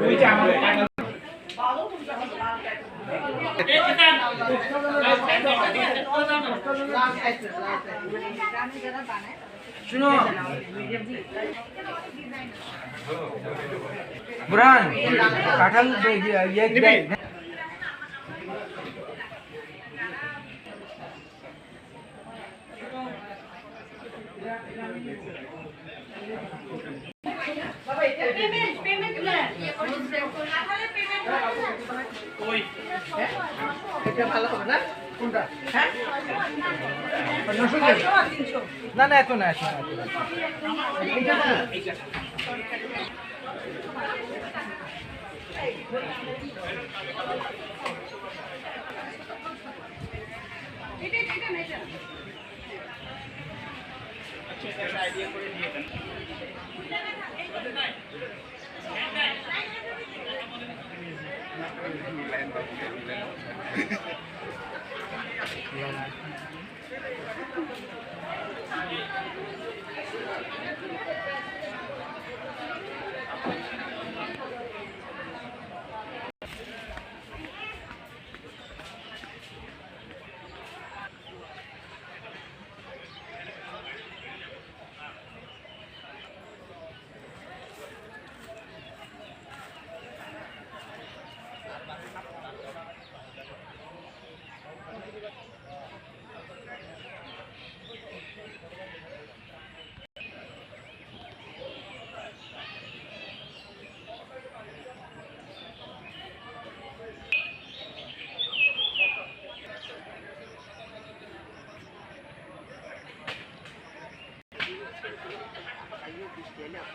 ওই যে আমাদের টাকা না এত না এত না, এত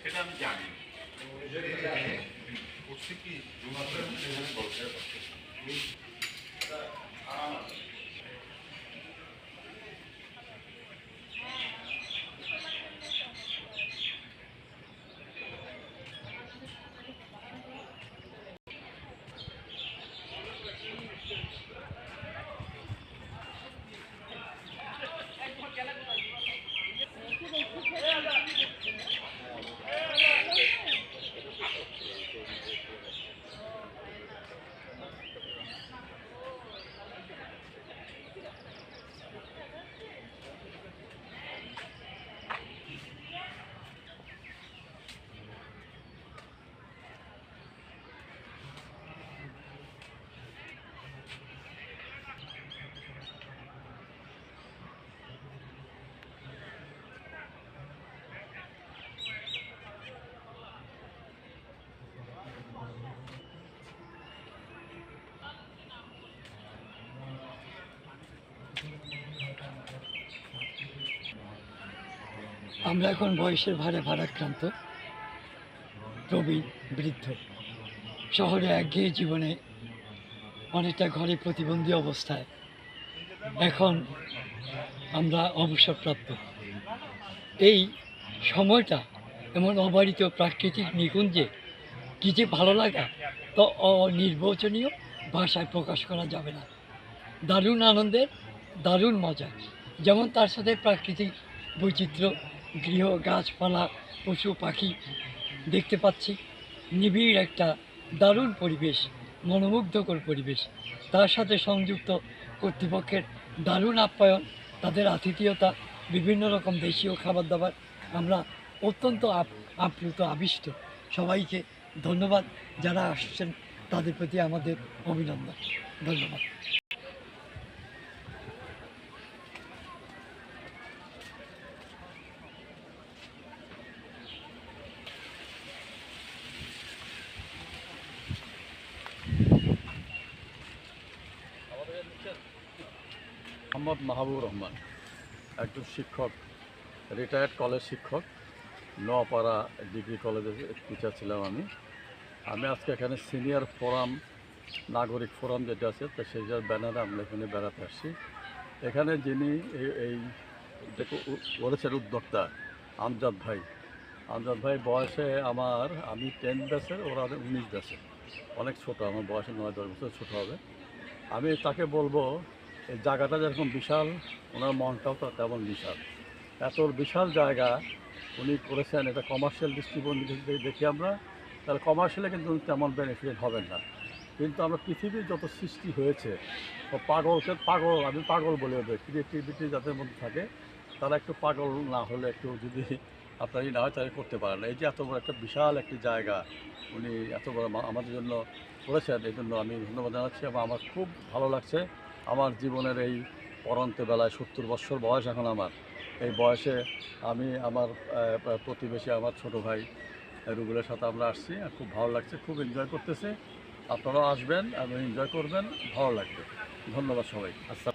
সেটা আমি জানি করছে কি আমরা এখন বয়সের ভারে ভারাক্রান্ত। প্রবীণ, বৃদ্ধ। শহরে একঘেয়ে জীবনে অনেকটা ঘরে প্রতিবন্ধী অবস্থায়। এখন আমরা অবসরপ্রাপ্ত। এই সময়টা এমন অবারিত প্রাকৃতিক নিকুঞ্জে কী যে ভালো লাগা, তো অনির্বচনীয় ভাষায় প্রকাশ করা যাবে না। দারুণ আনন্দের, দারুণ মজা। যেমন তার সাথে প্রাকৃতিক বৈচিত্র্য গৃহ গাছপালা, পশু, পাখি দেখতে পাচ্ছি। নিবিড় একটা দারুণ পরিবেশ, মনোমুগ্ধকর পরিবেশ। তার সাথে সংযুক্ত কর্তৃপক্ষের দারুণ আপ্যায়ন, তাদের আতিথেয়তা, বিভিন্ন রকম দেশীয় খাবার দাবার আমরা অত্যন্ত আপ- আপ্লুত, আবিষ্ট। সবাইকে ধন্যবাদ যারা আসছেন, তাদের প্রতি আমাদের অভিনন্দন। ধন্যবাদ। মোহাম্মদ মাহবুব রহমান, একজন শিক্ষক রিটায়ার্ড কলেজ শিক্ষক নোয়াপাড়া ডিগ্রি কলেজের টিচার ছিলাম আমি। আমি আজকে এখানে সিনিয়র ফোরাম নাগরিক ফোরাম যেটা আছে, তো সেই ব্যানারে আমরা এখানে বেড়াতে আসছি। এখানে যিনি এই- করেছেন উদ্যোক্তা, আমজাদ ভাই। আমজাদ ভাই বয়সে আমার, আমি টেন ব্যাচের ওরা উনিশ ব্যাচের অনেক ছোট, আমার বয়সে নয় দশ বছর ছোটো হবে। আমি তাকে বলব, এই জায়গাটা যেরকম বিশাল, ওনার মনটাও তো তেমন বিশাল। এত বিশাল জায়গা উনি করেছেন, এটা কমার্শিয়াল থেকে দেখি আমরা, তাহলে কমার্শিয়ালে কিন্তু উনি তেমন বেনিফিট হবেন না। কিন্তু আমরা পৃথিবীর যত সৃষ্টি হয়েছে পাগলকে পাগল, আমি পাগল বলে ওদের ক্রিয়েটিভিটি যাদের মধ্যে থাকে, তারা একটু পাগল না হলে একটু যদি আপনার ই না হয় করতে পারেন এই যে এত বড় একটা বিশাল একটি জায়গা উনি এত বড় আমা- আমাদের জন্য করেছেন, এই জন্য আমি ধন্যবাদ জানাচ্ছি এবং আমার খুব ভালো লাগছে আমার জীবনের এই পরন্ত বেলায় সত্তর বছর বয়স এখন আমার। এই বয়সে আমি আমার প্রতিবেশী আমার ছোট ভাই রুগুলের সাথে আমরা আসছি খুব ভালো লাগছে, খুব এনজয় করতেছে। আপনারাও আসবেন এবং এনজয় করবেন, ভালো লাগবে। ধন্যবাদ সবাই আসসালাম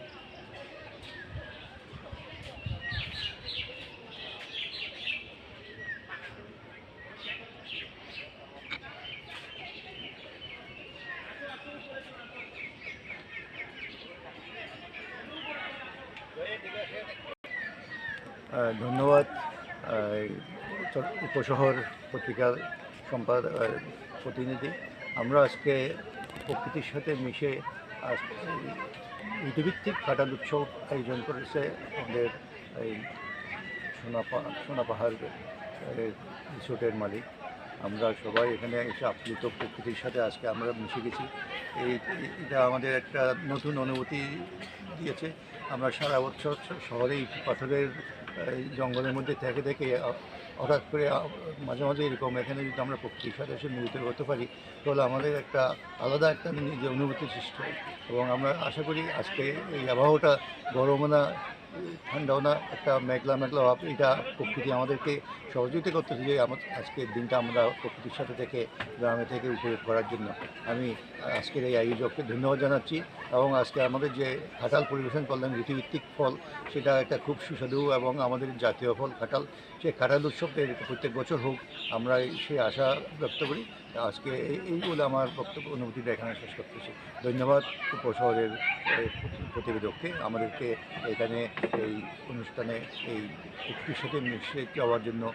উপশহর পত্রিকার সম্পাদ প্রতিনিধি। আমরা আজকে প্রকৃতির সাথে মিশে ঋতুভিত্তিক কাটাল উৎসব আয়োজন করেছে আমাদের এই সোনাপা সোনাপাহাড় রিসোর্টের মালিক। আমরা সবাই এখানে এসে আপ্লুত প্রকৃতির সাথে আজকে আমরা মিশে গেছি। এই এটা আমাদের একটা নতুন অনুভূতি দিয়েছে। আমরা সারা বছর শহরেই পাথরের জঙ্গলের মধ্যে থেকে থেকে হঠাৎ করে মাঝে মাঝে এরকম, এখানে যদি আমরা প্রকৃতির সাথে এসে মিলিত হতে পারি, তাহলে আমাদের একটা আলাদা একটা নিজের অনুভূতি সৃষ্টি হয়। এবং আমরা আশা করি আজকে এই আবহাওয়াটা গরম না ঠান্ডাও না একটা মেঘলা মেঘলা ভাব, এটা প্রকৃতি আমাদেরকে সহযোগিতা করতেছে যে আমার আজকের দিনটা আমরা প্রকৃতির সাথে থেকে গ্রামে থেকে উপভোগ করার জন্য। আমি আজকের এই আয়োজককে ধন্যবাদ জানাচ্ছি এবং আজকে আমাদের যে খাটাল পরিবেশন করলেন ঋতুভিত্তিক ফল, সেটা একটা খুব সুস্বাদু এবং আমাদের জাতীয় ফল খাটাল সেই খাটাল উৎসবটা প্রত্যেক বছর হোক, আমরা সেই আশা ব্যক্ত করি। আজকে এই- বলে আমার বক্তব্য অনুভূতিটা এখানে শেষ করতেছি। ধন্যবাদ উপশহরের প্রতিবেদককে। আমাদেরকে এখানে এই অনুষ্ঠানে এই প্রকৃতির সাথে মিশে যাওয়ার জন্য,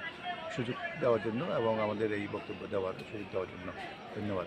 সুযোগ দেওয়ার জন্য এবং আমাদের এই বক্তব্য দেওয়ার, সুযোগ দেওয়ার জন্য ধন্যবাদ।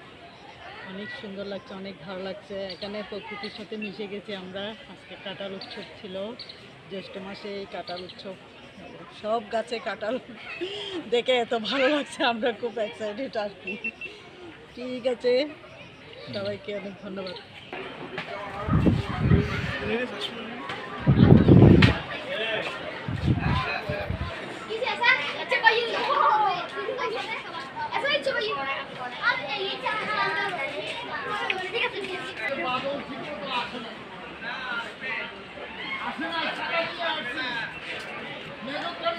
অনেক সুন্দর লাগছে, অনেক ভালো লাগছে। এখানে প্রকৃতির সাথে মিশে গেছি আমরা। আজকে কাটার উৎসব ছিল, জ্যৈষ্ঠ মাসে এই কাটার উৎসব। সব গাছে কাটাল দেখে এত ভালো লাগছে, আমরা খুব এক্সাইটেড আর কি ঠিক আছে, সবাইকে অনেক ধন্যবাদ।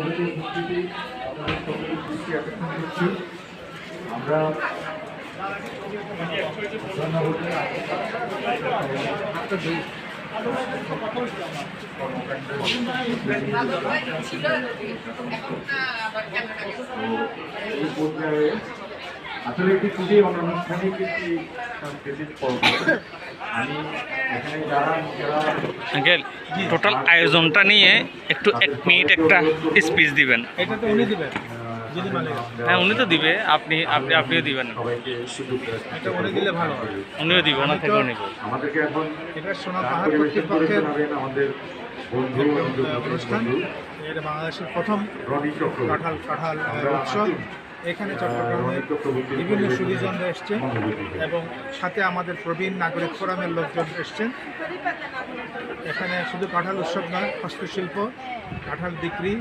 সমবেত উপস্থিতি আমাদের সকলের দৃষ্টি আকর্ষণ করছি। আমরা আসলে একটি খুবই অনানুষ্ঠানিক একটি সাংস্কৃতিক পর্ব। আমি আঙ্কেল টোটাল আয়োজনটা নিয়ে একটু এক মিনিট একটা স্পিচ দিবেন। এটা তো উনি দিবেন হ্যাঁ উনি তো দিবে আপনি আপনি আপনিও দিবেন। উনি উনিও দিবে ওনার থেকে এখন এটা অনুষ্ঠান। বাংলাদেশের প্রথম কাঁঠাল কাঁঠাল উৎসব। এখানে চট্টগ্রামে বিভিন্ন পরিবেশনায় সুদীজনরা এসছে এবং সাথে আমাদের প্রবীণ নাগরিক ফোরামের লোকজন এসছেন। এখানে শুধু কাঁঠাল উৎসব নয় হস্তশিল্প কাঁঠাল বিক্রি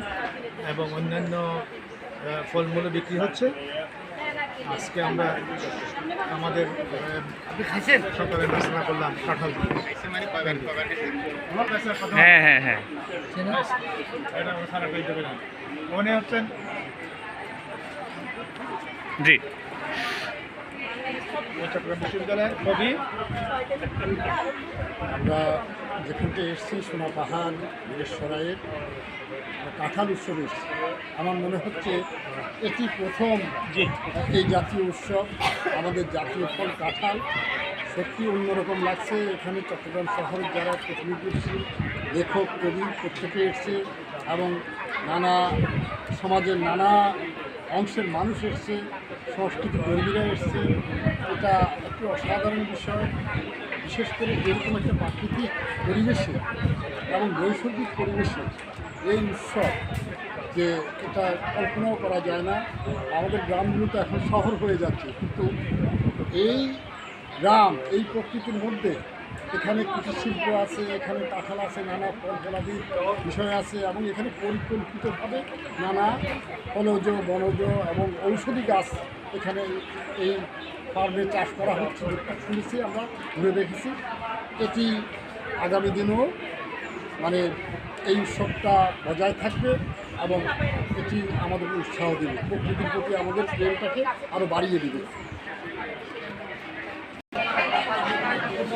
এবং অন্যান্য ফলমূলও বিক্রি হচ্ছে। আজকে আমরা আমাদের সকালে নাস্তা করলাম কাঁঠাল। হ্যাঁ হ্যাঁ হ্যাঁ। মনে হচ্ছেন জি। চট্টগ্রাম বিশ্ববিদ্যালয়ের কবি আমরা যেখান থেকে এসেছি সোনা পাহাড় বীরেশ্বরায়ের কাঁঠাল উৎসব এসেছি। আমার মনে হচ্ছে এটি প্রথম যে এই জাতীয় উৎসব আমাদের জাতীয় ফল কাঁঠাল। সত্যি অন্যরকম লাগছে। এখানে চট্টগ্রাম শহরের যারা প্রতিনিধি এসেছে লেখক কবি প্রত্যেকে এসছে এবং নানা সমাজের নানা অংশের মানুষ এসছে, সংস্কৃতি কর্মীরা এসছে। এটা একটি অসাধারণ বিষয়। বিশেষ করে যেরকম একটা প্রাকৃতিক পরিবেশে এবং নৈসর্গিক পরিবেশে এই উৎসব যে এটা কল্পনাও করা যায় না। আমাদের গ্রামগুলো তো এখন শহর হয়ে যাচ্ছে। কিন্তু এই গ্রাম, এই প্রকৃতির মধ্যে এখানে কুটির শিল্প আছে, এখানে কাঁঠাল আছে, নানা ফল ফলাদির বিষয় আছে এবং এখানে পরিকল্পিতভাবে নানা ফলজ, বনজ এবং ঔষধি গাছ এখানে এই ফার্মে চাষ করা হচ্ছে শুনেছি আমরা ঘুরে দেখেছি। এটি আগামী দিনেও মানে এই উৎসবটা বজায় থাকবে এবং এটি আমাদেরকে উৎসাহ দেবে, প্রকৃতির প্রতি আমাদের প্রেমটাকে আরও বাড়িয়ে দেবে।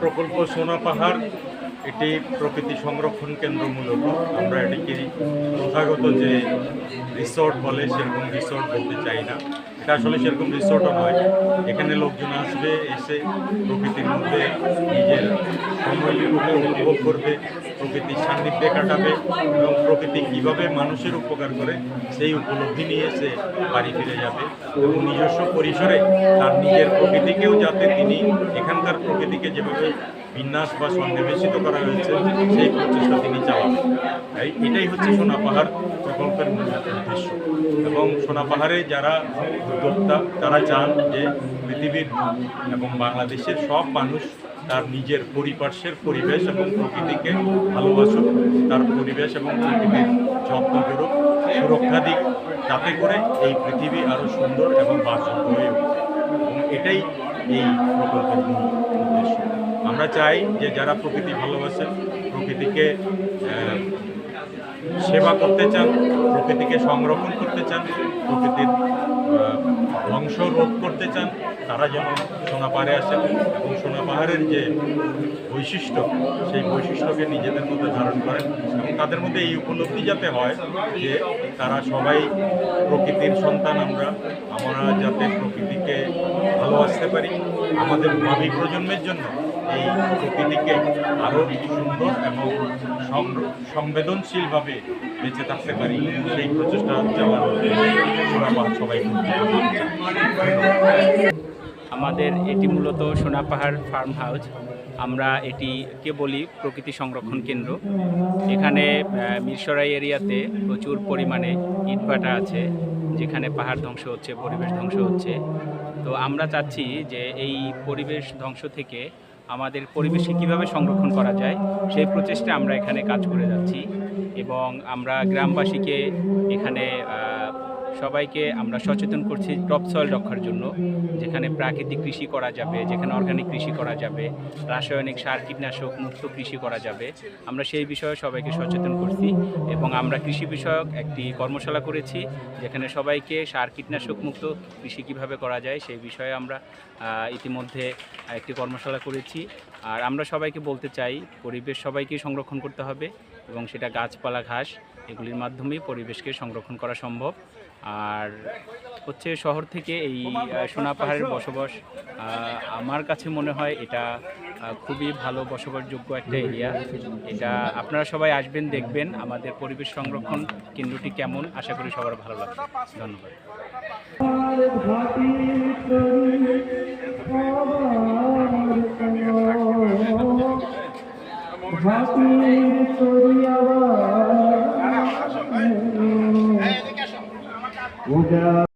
প্রকল্প সোনা পাহাড়, এটি প্রকৃতি সংরক্ষণ কেন্দ্র মূলত। আমরা এটিকে প্রথাগত যে রিসর্ট বলে সেরকম রিসর্ট বলতে চাই না। এটা আসলে সেরকম রিসোর্টও নয়। এখানে লোকজন আসবে, এসে প্রকৃতির মধ্যে নিজের সময় উপভোগ করবে। প্রকৃতির সান্নিধ্যে কাটাবে এবং প্রকৃতি কীভাবে মানুষের উপকার করে, সেই উপলব্ধি নিয়ে সে বাড়ি ফিরে যাবে। এবং নিজস্ব পরিসরে তার নিজের প্রকৃতিকেও যাতে তিনি এখানকার প্রকৃতিকে যেভাবে বিন্যাস বা সন্নিবেশিত করা হয়েছে, সেই প্রচেষ্টা তিনি চালাবেন। তাই এটাই হচ্ছে সোনা পাহাড় প্রকল্পের উদ্দেশ্য। এবং সোনা পাহাড়ে যারা উদ্যোক্তা, তারা চান যে পৃথিবীর এবং বাংলাদেশের সব মানুষ তার নিজের পরিপার্শ্বের পরিবেশ এবং প্রকৃতিকে ভালোবাসুক, তার পরিবেশ এবং প্রকৃতির যত্ন করুক, সুরক্ষা দিক, তাতে করে এই পৃথিবী আরও সুন্দর এবং বাসযোগ্য হয়ে ওঠে এবং এটাই এই প্রকল্পের মূল উদ্দেশ্য। আমরা চাই যে যারা প্রকৃতি ভালোবাসেন প্রকৃতিকে সেবা করতে চান, প্রকৃতিকে সংরক্ষণ করতে চান, প্রকৃতির ধ্বংস রোধ করতে চান তারা যেন সোনা পাহাড়ে আসেন এবং সোনা পাহাড়ের যে বৈশিষ্ট্য, সেই বৈশিষ্ট্যকে নিজেদের মধ্যে ধারণ করেন এবং তাদের মধ্যে এই উপলব্ধি যাতে হয় যে তারা সবাই প্রকৃতির সন্তান আমরা আমরা যাতে প্রকৃতিকে ভালোবাসতে পারি। আমাদের ভাবি প্রজন্মের জন্য এই প্রকৃতিকে আরও সুন্দর এবং সংবেদনশীলভাবে বেঁচে থাকতে পারি, সেই প্রচেষ্টা যাওয়ার সবাই আমাদের এটি মূলত সোনাপাহাড় ফার্ম হাউস আমরা এটিকে বলি? প্রকৃতি সংরক্ষণ কেন্দ্র। এখানে মিরসরাই এরিয়াতে প্রচুর পরিমাণে ইটভাটা আছে, যেখানে পাহাড় ধ্বংস হচ্ছে, পরিবেশ ধ্বংস হচ্ছে। তো আমরা চাচ্ছি যে এই পরিবেশ ধ্বংস থেকে আমাদের পরিবেশকে কীভাবে সংরক্ষণ করা যায়, সেই প্রচেষ্টা আমরা এখানে কাজ করে যাচ্ছি। এবং আমরা গ্রামবাসীকে এখানে সবাইকে আমরা সচেতন করছি টপ সয়েল রক্ষার জন্য, যেখানে প্রাকৃতিক কৃষি করা যাবে, যেখানে অর্গানিক কৃষি করা যাবে, রাসায়নিক সার, কীটনাশক মুক্ত কৃষি করা যাবে। আমরা সেই বিষয়ে সবাইকে সচেতন করছি এবং আমরা কৃষি বিষয়ক একটি কর্মশালা করেছি, যেখানে সবাইকে সার, কীটনাশক মুক্ত কৃষি কীভাবে করা যায় সেই বিষয়ে আমরা ইতিমধ্যে একটি কর্মশালা করেছি। আর আমরা সবাইকে বলতে চাই, পরিবেশ সবাইকে সংরক্ষণ করতে হবে। এবং সেটা গাছপালা, ঘাস এগুলির মাধ্যমেই পরিবেশকে সংরক্ষণ করা সম্ভব। আর হচ্ছে শহর থেকে এই সোনা পাহাড়ের বসবাস আমার কাছে মনে হয় এটা খুবই ভালো বসবাসযোগ্য একটা এরিয়া। এটা আপনারা সবাই আসবেন, দেখবেন আমাদের পরিবেশ সংরক্ষণ কেন্দ্রটি কেমন। আশা করি সবার ভালো লাগবে। ধন্যবাদ। ঘাটির